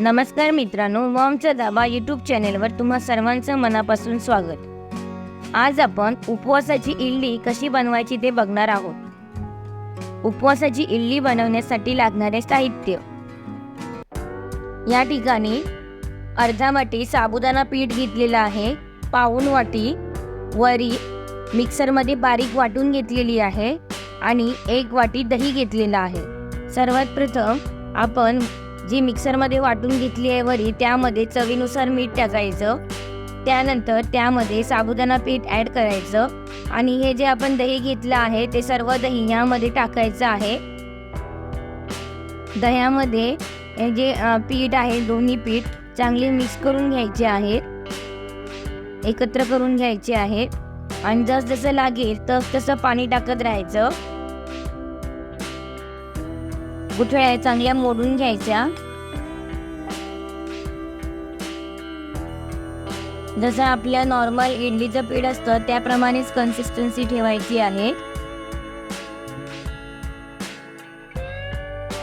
नमस्कार मित्रांनो वॉमचा दाबा यूट्यूब चॅनेलवर तुम्हा सर्वांचं मनापासून स्वागत. आज आपण उपवासाची इडली कशी बनवायची ते बघणार आहोत. उपवासाची इडली बनवण्यासाठी लागणारे साहित्य. या ठिकाणी अर्धा वाटी साबुदाणा पीठ घेतलेलं आहे पाऊण वाटी वरी मिक्सरमध्ये बारीक वाटून घेतलेली आहे आणि एक वाटी दही घेतलेलं आहे. सर्वात प्रथम आपण जी मिक्सरमध्ये वाटून घेतली आहे वरी त्यामध्ये चवीनुसार मीठ टाकायचं. त्यानंतर त्यामध्ये साबुदाणा पीठ ॲड करायचं. आणि हे जे आपण दही घेतलं आहे ते सर्व दही यामध्ये टाकायचं आहे. दह्यामध्ये हे जे पीठ आहे दोन्ही पीठ चांगले मिक्स करून घ्यायचे आहेत एकत्र करून घ्यायचे आहेत आणि जसजसं लागेल तस तसं पाणी टाकत राहायचं. गुठळ्या चांगल्या मोडून घ्यायच्या. जसं आपल्या नॉर्मल इडलीचं पीठ असतं त्याप्रमाणेच कन्सिस्टन्सी ठेवायची आहे.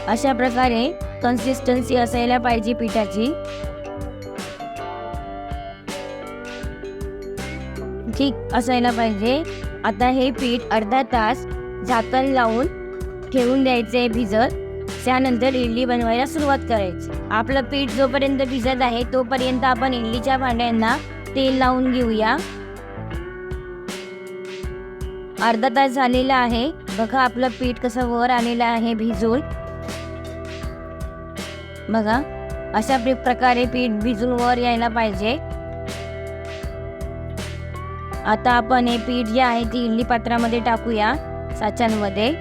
अशा प्रकारे कन्सिस्टन्सी असायला पाहिजे पिठाची. ठीक असायला पाहिजे. आता हे पीठ अर्धा तास झाकण लावून ठेवून द्यायचे भिजत. त्यानंतर इडली बनवायला सुरुवात करायची. आपलं पीठ जोपर्यंत भिजत आहे तोपर्यंत आपण इडलीच्या भांड्यांना तेल लावून घेऊया. अर्धा तास झालेला आहे. बघा आपलं पीठ कसं वर आलेलं आहे भिजून. बघा अशा प्र- प्रकारे पीठ भिजून वर यायला पाहिजे. आता आपण हे पीठ जे आहे ते इडली पात्रामध्ये टाकूया साच्यांमध्ये.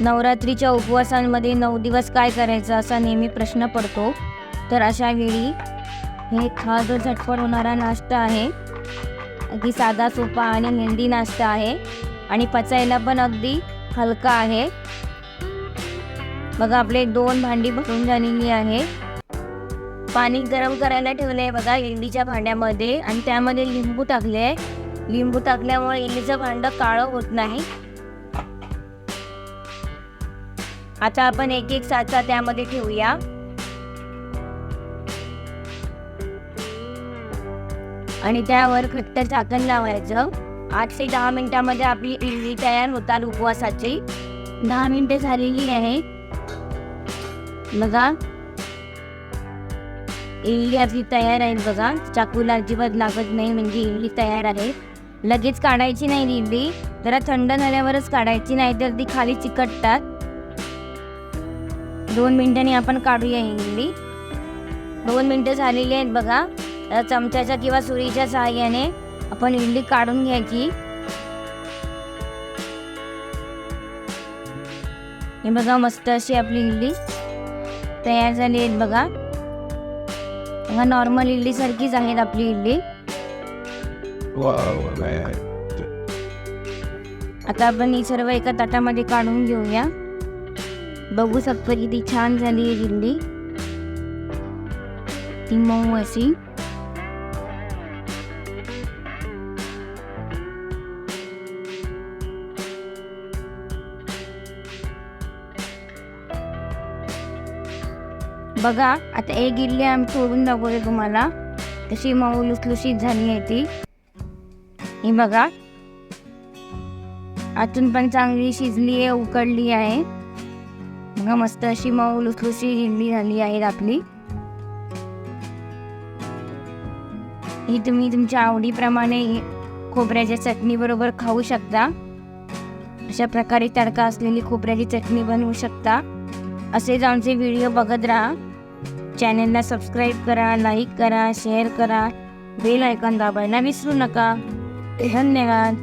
नवरात्रीच्या उपवासांमध्ये नऊ दिवस काय करायचं असा नेहमी प्रश्न पडतो. तर अशा वेळी हे हा जो झटपट होणारा नाश्ता आहे. अगदी साधा सोपा आणि हेल्दी नाश्ता आहे. आणि पचायला पण अगदी हलका आहे. बघा आपले दोन भांडी भरून झालेली आहे. पाणी गरम करायला ठेवलं आहे बघा इडलीच्या भांड्यामध्ये. आणि त्यामध्ये लिंबू टाकले आहे लिंबू टाकल्यामुळे इडलीचं भांडं काळं होत नाही. आता आपण एक एक साचा त्यामध्ये ठेवूया. आणि त्यावर घट्ट झाकण लावायचं. आठ ते दहा मिनिटामध्ये आपली इडली तयार होतात उपवासाची. दहा मिनिटे झालेली आहे. बघा. इडली आपली तयार आहे बघा. चाकूला अजिबात लागत नाही म्हणजे इडली तयार आहे. लगेच काढायची नाही इडली. जरा थंड झाल्यावरच काढायची नाही तर ती खाली चिकटतात. दोन मिनिटांनी आपण काढूया ही इडली दोन मिनिटं झालेली आहेत बघा. तर चमच्याच्या किंवा सुरीच्या सहाय्याने आपण इडली काढून घ्यायची. हे बघा मस्त अशी आपली इडली तयार झाली आहेत बघा. बघा नॉर्मल इडली सारखीच आहेत आपली इडली. आता आपण ही सर्व एका ताटामध्ये काढून घेऊया. बघू शकतो किती छान झाली आहे इडली ती मऊ अशी. बघा आता एक गिल्ली आम्ही सोडून दाखवते तुम्हाला. तशी मऊ लुसलुशीत झाली आहे ती. ही बघा. आतून पण चांगली शिजली आहे उकडली आहे. बघा मस्त अशी मऊ लुसलुशी हिंडी झाली आहे आपली. ही तुम्ही तुमच्या आवडीप्रमाणे खोबऱ्याच्या चटणी बरोबर खाऊ शकता. अशा प्रकारे तडका असलेली खोबऱ्याची चटणी बनवू शकता. असेच आमचे व्हिडिओ बघत राहा. चॅनलला सबस्क्राईब करा लाईक करा शेअर करा. बेल आयकॉन दाबायला विसरू नका. धन्यवाद.